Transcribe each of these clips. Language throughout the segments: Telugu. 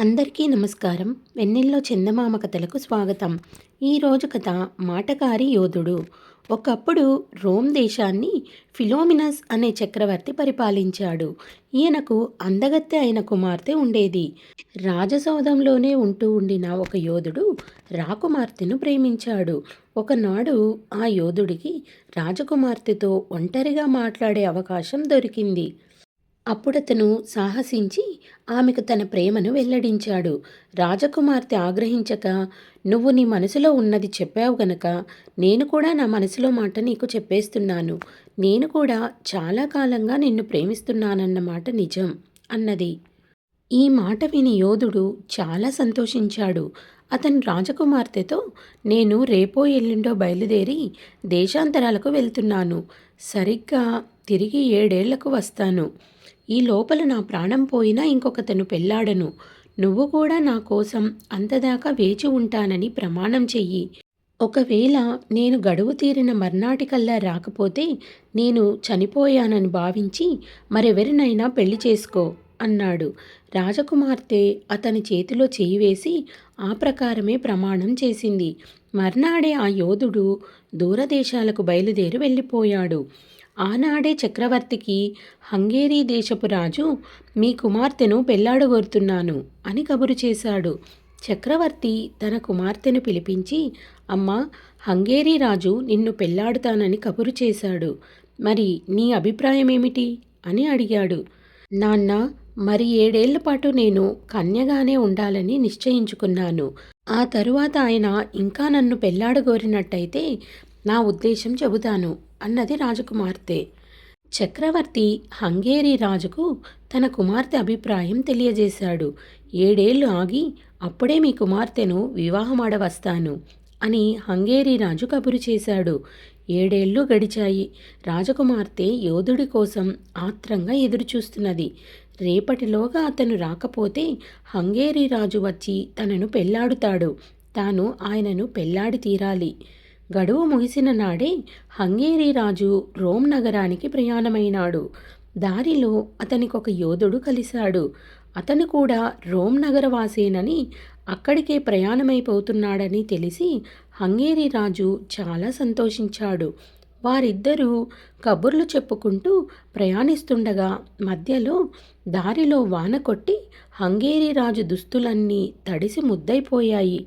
అందరికీ నమస్కారం. వెన్నెల్లో చందమామ కథలకు స్వాగతం. ఈరోజు కథ మాటకారి యోధుడు. ఒకప్పుడు రోమ్ దేశాన్ని ఫిలోమినస్ అనే చక్రవర్తి పరిపాలించాడు. ఈయనకు అందగత్తె అయిన కుమార్తె ఉండేది. రాజసౌధంలోనే ఉంటూ ఉండిన ఒక యోధుడు రాకుమార్తెను ప్రేమించాడు. ఒకనాడు ఆ యోధుడికి రాజకుమార్తెతో ఒంటరిగా మాట్లాడే అవకాశం దొరికింది. అప్పుడతను సాహసించి ఆమెకు తన ప్రేమను వెల్లడించాడు. రాజకుమార్తె ఆగ్రహించక నువ్వు నీ మనసులో ఉన్నది చెప్పావు గనక నేను కూడా నా మనసులో మాట నీకు చెప్పేస్తున్నాను. నేను కూడా చాలా కాలంగా నిన్ను ప్రేమిస్తున్నానన్నమాట నిజం అన్నది. ఈ మాట విని యోధుడు చాలా సంతోషించాడు. అతను రాజకుమార్తెతో నేను రేపో ఎల్లుండో బయలుదేరి దేశాంతరాలకు వెళ్తున్నాను. సరిగ్గా తిరిగి ఏడేళ్ళకు వస్తాను. ఈ లోపల నా ప్రాణం పోయినా ఇంకొకతను పెళ్ళాడను. నువ్వు కూడా నా కోసం అంతదాకా వేచి ఉంటానని ప్రమాణం చెయ్యి. ఒకవేళ నేను గడువు తీరిన మర్నాటికల్లా రాకపోతే నేను చనిపోయానని భావించి మరెవరినైనా పెళ్ళి చేసుకో అన్నాడు. రాజకుమార్తె అతని చేతిలో చేయి వేసి ఆ ప్రకారమే ప్రమాణం చేసింది. మర్నాడే ఆ యోధుడు దూరదేశాలకు బయలుదేరి వెళ్ళిపోయాడు. ఆనాడే చక్రవర్తికి హంగేరీ దేశపు రాజు మీ కుమార్తెను పెళ్ళాడగోరుతున్నాను అని కబురు చేశాడు. చక్రవర్తి తన కుమార్తెను పిలిపించి అమ్మ హంగేరీ రాజు నిన్ను పెళ్ళాడుతానని కబురు చేశాడు. మరి నీ అభిప్రాయం ఏమిటి అని అడిగాడు. నాన్న మరి ఏడేళ్ళ పాటు నేను కన్యగానే ఉండాలని నిశ్చయించుకున్నాను. ఆ తరువాత ఆయన ఇంకా నన్ను పెళ్ళాడగోరినట్టయితే నా ఉద్దేశం చెబుతాను. అన్నది రాజకుమార్తె. చక్రవర్తి హంగేరీ రాజుకు తన కుమార్తె అభిప్రాయం తెలియజేశాడు. ఏడేళ్ళు ఆగి అప్పుడే మీ కుమార్తెను వివాహమాడవస్తాను అని హంగేరీ రాజు కబురు చేశాడు. ఏడేళ్ళు గడిచాయి. రాజకుమార్తె యోధుడి కోసం ఆత్రంగా ఎదురుచూస్తున్నది. రేపటిలోగా అతను రాకపోతే హంగేరీ రాజు వచ్చి తనను పెళ్ళాడుతాడు. తాను ఆయనను పెళ్ళాడి తీరాలి. గడువు ముగిసిన నాడే హంగేరీ రాజు రోమ్ నగరానికి ప్రయాణమైనాడు. దారిలో అతనికి ఒక యోధుడు కలిశాడు. అతను కూడా రోమ్ నగరవాసేనని అక్కడికే ప్రయాణమైపోతున్నాడని తెలిసి హంగేరీ రాజు చాలా సంతోషించాడు. వారిద్దరూ కబుర్లు చెప్పుకుంటూ ప్రయాణిస్తుండగా మధ్యలో దారిలో వాన కొట్టి హంగేరీ రాజు దుస్తులన్నీ తడిసి ముద్దైపోయాయి.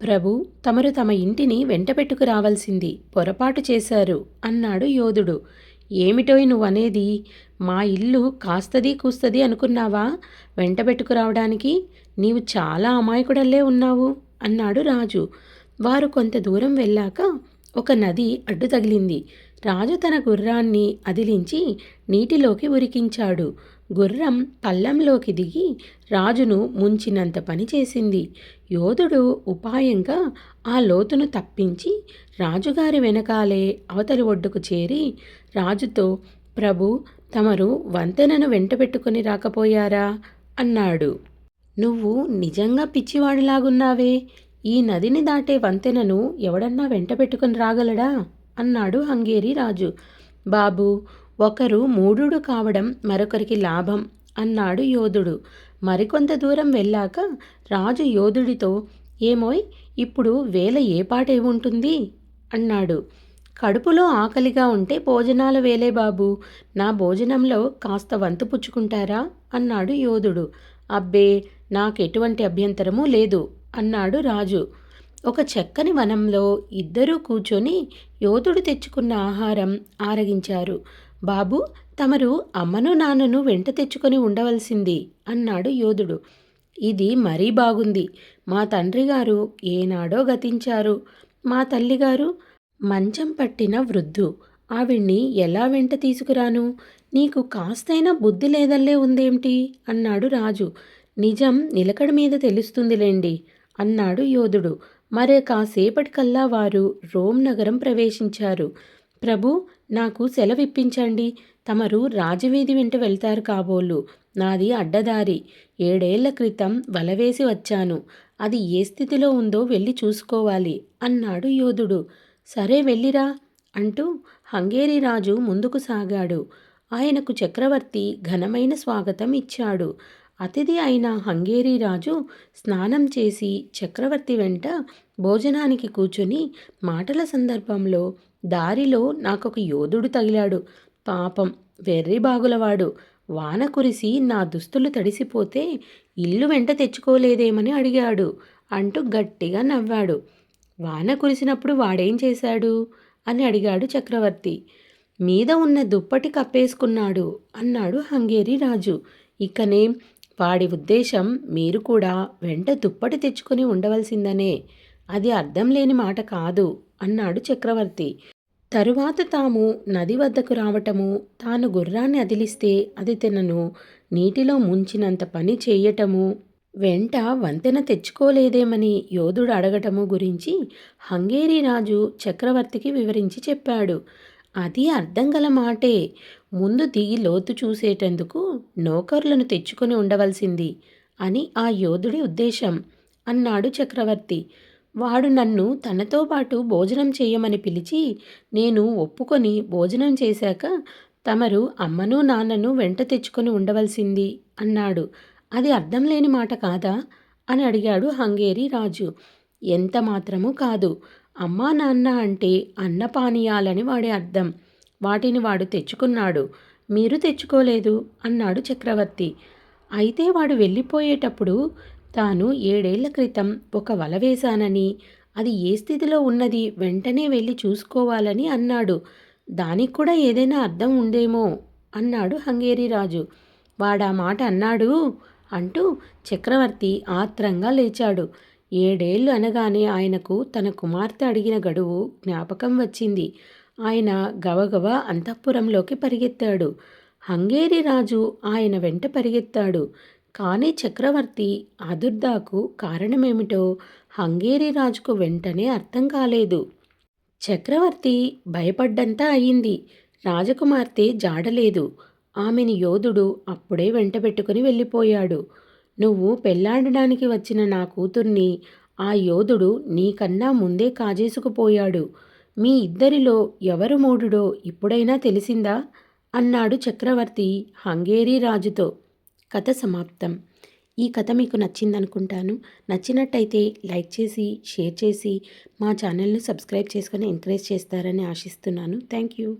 ప్రభు తమరు తమ ఇంటిని వెంటపెట్టుకు రావాల్సింది పొరపాటు చేశారు అన్నాడు యోధుడు. ఏమిటోయ్ నువ్వనేది? మా ఇల్లు కాస్తది కూస్తది అనుకున్నావా? వెంటబెట్టుకు రావడానికి నీవు చాలా అమాయకుడల్లే ఉన్నావు అన్నాడు రాజు. వారు కొంత దూరం వెళ్ళాక ఒక నది అడ్డు తగిలింది. రాజు తన గుర్రాన్ని అదిలించి నీటిలోకి ఉరికించాడు. గుర్రం పల్లంలోకి దిగి రాజును ముంచినంత పని చేసింది. యోధుడు ఉపాయంగా ఆ లోతును తప్పించి రాజుగారి వెనకాలే అవతలి ఒడ్డుకు చేరి రాజుతో ప్రభు తమరు వంతెనను వెంటబెట్టుకుని రాకపోయారా అన్నాడు. నువ్వు నిజంగా పిచ్చివాడిలాగున్నావే. ఈ నదిని దాటే వంతెనను ఎవడన్నా వెంటబెట్టుకుని రాగలడా అన్నాడు హంగేరి రాజు. బాబు ఒకరు మూఢుడు కావడం మరొకరికి లాభం అన్నాడు యోధుడు. మరికొంత దూరం వెళ్ళాక రాజు యోధుడితో ఏమోయ్ ఇప్పుడు వేల ఏ పాట అన్నాడు. కడుపులో ఆకలిగా ఉంటే భోజనాల వేలే బాబు. నా భోజనంలో కాస్త వంతు పుచ్చుకుంటారా అన్నాడు యోధుడు. అబ్బే నాకెటువంటి అభ్యంతరము లేదు అన్నాడు రాజు. ఒక చక్కని వనంలో ఇద్దరూ కూర్చొని యోధుడు తెచ్చుకున్న ఆహారం ఆరగించారు. బాబు తమరు అమ్మను నాన్నను వెంట తెచ్చుకొని ఉండవలసింది అన్నాడు యోధుడు. ఇది మరీ బాగుంది. మా తండ్రి గారు ఏనాడో గతించారు. మా తల్లిగారు మంచం పట్టిన వృద్ధు. ఆవిడ్ని ఎలా వెంట తీసుకురాను? నీకు కాస్తైనా బుద్ధి లేదల్లే ఉందేమిటి? అన్నాడు రాజు. నిజం నిలకడ మీద తెలుస్తుందిలేండి అన్నాడు యోధుడు. మరే కాసేపటికల్లా వారు రోమ్ నగరం ప్రవేశించారు. ప్రభు నాకు సెలవిప్పించండి. తమరు రాజవీధి వెంట వెళ్తారు కాబోలు. నాది అడ్డదారి. ఏడేళ్ళ క్రితం వలవేసి వచ్చాను. అది ఏ స్థితిలో ఉందో వెళ్ళి చూసుకోవాలి అన్నాడు యోధుడు. సరే వెళ్ళిరా అంటూ హంగేరి రాజు ముందుకు సాగాడు. ఆయనకు చక్రవర్తి ఘనమైన స్వాగతం ఇచ్చాడు. అతిథి అయిన హంగేరీ రాజు స్నానం చేసి చక్రవర్తి వెంట భోజనానికి కూర్చుని మాటల సందర్భంలో దారిలో నాకొక యోధుడు తగిలాడు. పాపం వెర్రి బాగులవాడు. వాన కురిసి నా దుస్తులు తడిసిపోతే ఇల్లు వెంట తెచ్చుకోలేదేమని అడిగాడు. అంటూ గట్టిగా నవ్వాడు. వాన కురిసినప్పుడు వాడేం చేశాడు? అని అడిగాడు చక్రవర్తి. మీద ఉన్న దుప్పటి కప్పేసుకున్నాడు అన్నాడు హంగేరి రాజు. ఇకనే వాడి ఉద్దేశం మీరు కూడా వెంట దుప్పటి తెచ్చుకొని ఉండవలసిందనే. అది అర్థం లేని మాట కాదు అన్నాడు చక్రవర్తి. తరువాత తాము నది వద్దకు రావటము తాను గుర్రాన్ని అదిలిస్తే అది తనను నీటిలో ముంచినంత పని చేయటము వెంట వంతెన తెచ్చుకోలేదేమని యోధుడు అడగటము గురించి హంగేరీ రాజు చక్రవర్తికి వివరించి చెప్పాడు. అది అర్థం గల మాటే ముందు దిగి లోతు చూసేటందుకు నౌకర్లను తెచ్చుకొని ఉండవలసింది అని ఆ యోధుడి ఉద్దేశం. అన్నాడు చక్రవర్తి. వాడు నన్ను తనతో పాటు భోజనం చేయమని పిలిచి నేను ఒప్పుకొని భోజనం చేశాక తమరు అమ్మను నాన్నను వెంట తెచ్చుకొని ఉండవలసింది అన్నాడు. అది అర్థం లేని మాట కాదా? అని అడిగాడు హంగేరి రాజు. ఎంత మాత్రము కాదు. అమ్మా నాన్న అంటే అన్నపానీయాలని వాడి అర్థం. వాటిని వాడు తెచ్చుకున్నాడు. మీరు తెచ్చుకోలేదు అన్నాడు చక్రవర్తి. అయితే వాడు వెళ్ళిపోయేటప్పుడు తాను ఏడేళ్ళ క్రితం ఒక వల వేశానని అది ఏ స్థితిలో ఉన్నది వెంటనే వెళ్ళి చూసుకోవాలని అన్నాడు. దానికి కూడా ఏదైనా అర్థం ఉందేమో అన్నాడు హంగేరి రాజు. వాడా మాట అన్నాడు అంటూ చక్రవర్తి ఆత్రంగా లేచాడు. ఏడేళ్ళు అనగానే ఆయనకు తన కుమార్తె అడిగిన గడువు జ్ఞాపకం వచ్చింది. ఆయన గవగవ అంతఃపురంలోకి పరిగెత్తాడు. హంగేరి రాజు ఆయన వెంట పరిగెత్తాడు. కానీ చక్రవర్తి ఆదుర్దాకు కారణమేమిటో హంగేరి రాజుకు వెంటనే అర్థం కాలేదు. చక్రవర్తి భయపడ్డంతా అయింది. రాజకుమార్తె జాడలేదు. ఆమెని యోధుడు అప్పుడే వెంటబెట్టుకుని వెళ్ళిపోయాడు. నువ్వు పెళ్ళాడడానికి వచ్చిన నా కూతుర్ని ఆ యోధుడు నీకన్నా ముందే కాజేసుకుపోయాడు. మీ ఇద్దరిలో ఎవరు మూడుడో ఇప్పుడైనా తెలిసిందా? అన్నాడు చక్రవర్తి హంగేరీ రాజుతో. కథ సమాప్తం. ఈ కథ మీకు నచ్చిందనుకుంటాను. నచ్చినట్టయితే లైక్ చేసి షేర్ చేసి మా ఛానల్ని సబ్స్క్రైబ్ చేసుకొని ఎంకరేజ్ చేస్తారని ఆశిస్తున్నాను. Thank you